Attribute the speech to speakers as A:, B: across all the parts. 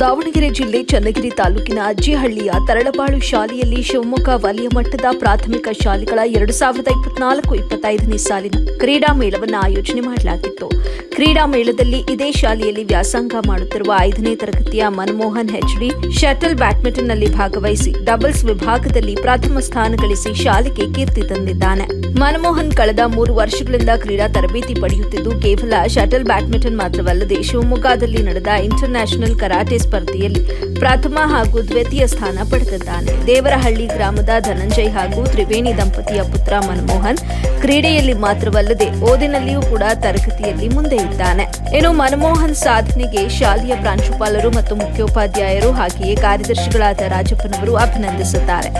A: ದಾವಣಗೆರೆ ಜಿಲ್ಲೆ ಚನ್ನಗಿರಿ ತಾಲೂಕಿನ ಅಜ್ಜಿಹಳ್ಳಿಯ ತರಳಬಾಳು ಶಾಲೆಯಲ್ಲಿ ಶಿವಮೊಗ್ಗ ವಲಯ ಮಟ್ಟದ ಪ್ರಾಥಮಿಕ ಶಾಲೆಗಳ ಎರಡು ಸಾವಿರದ ಇಪ್ಪತ್ನಾಲ್ಕು, ಇಪ್ಪತ್ತೈದನೇ ಸಾಲಿನ ಕ್ರೀಡಾ ಮೇಳವನ್ನು ಆಯೋಜನೆ ಮಾಡಲಾಗಿತ್ತು. ಕ್ರೀಡಾ ಮೇಳದಲ್ಲಿ ಇದೇ ಶಾಲೆಯಲ್ಲಿ ವ್ಯಾಸಂಗ ಮಾಡುತ್ತಿರುವ ಐದನೇ ತರಗತಿಯ ಮನಮೋಹನ್ ಹೆಚ್ಡಿ ಶಟಲ್ ಬ್ಯಾಡ್ಮಿಂಟನ್ನಲ್ಲಿ ಭಾಗವಹಿಸಿ ಡಬಲ್ಸ್ ವಿಭಾಗದಲ್ಲಿ ಪ್ರಥಮ ಸ್ಥಾನ ಗಳಿಸಿ ಶಾಲೆಗೆ ಕೀರ್ತಿ ತಂದಿದ್ದಾನೆ. ಮನಮೋಹನ್ ಕಳೆದ ಮೂರು ವರ್ಷಗಳಿಂದ ಕ್ರೀಡಾ ತರಬೇತಿ ಪಡೆಯುತ್ತಿದ್ದು ಕೇವಲ ಶಟಲ್ ಬ್ಯಾಡ್ಮಿಂಟನ್ ಮಾತ್ರವಲ್ಲದೆ ಶಿವಮೊಗ್ಗದಲ್ಲಿ ನಡೆದ ಇಂಟರ್ ನ್ಯಾಷನಲ್ ಕರಾಟೆ ಸ್ಪರ್ಧೆಯಲ್ಲಿ ಪ್ರಥಮ ಹಾಗೂ ದ್ವಿತೀಯ ಸ್ಥಾನ ಪಡೆದಿದ್ದಾನೆ. ದೇವರಹಳ್ಳಿ ಗ್ರಾಮದ ಧನಂಜಯ್ ಹಾಗೂ ತ್ರಿವೇಣಿ ದಂಪತಿಯ ಪುತ್ರ ಮನಮೋಹನ್ ಕ್ರೀಡೆಯಲ್ಲಿ ಮಾತ್ರವಲ್ಲದೆ ಓದಿನಲ್ಲಿಯೂ ಕೂಡ ತರಗತಿಯಲ್ಲಿ ಮುಂದೆ ಇದ್ದಾನೆ ಇನ್ನು ಮನಮೋಹನ್ ಸಾಧನೆಗೆ ಶಾಲೆಯ ಪ್ರಾಂಶುಪಾಲರು ಮತ್ತು ಮುಖ್ಯೋಪಾಧ್ಯಾಯರು ಹಾಗೆಯೇ ಕಾರ್ಯದರ್ಶಿಗಳಾದ ರಾಜಪ್ಪನವರು ಅಭಿನಂದಿಸುತ್ತಾರೆ.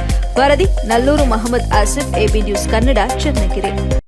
A: ವರದಿ, ನಲ್ಲೂರು ಮಹಮ್ಮದ್ ಆಸಿಫ್, ಎಬಿ ನ್ಯೂಸ್ ಕನ್ನಡ, ಚನ್ನಗಿರಿ.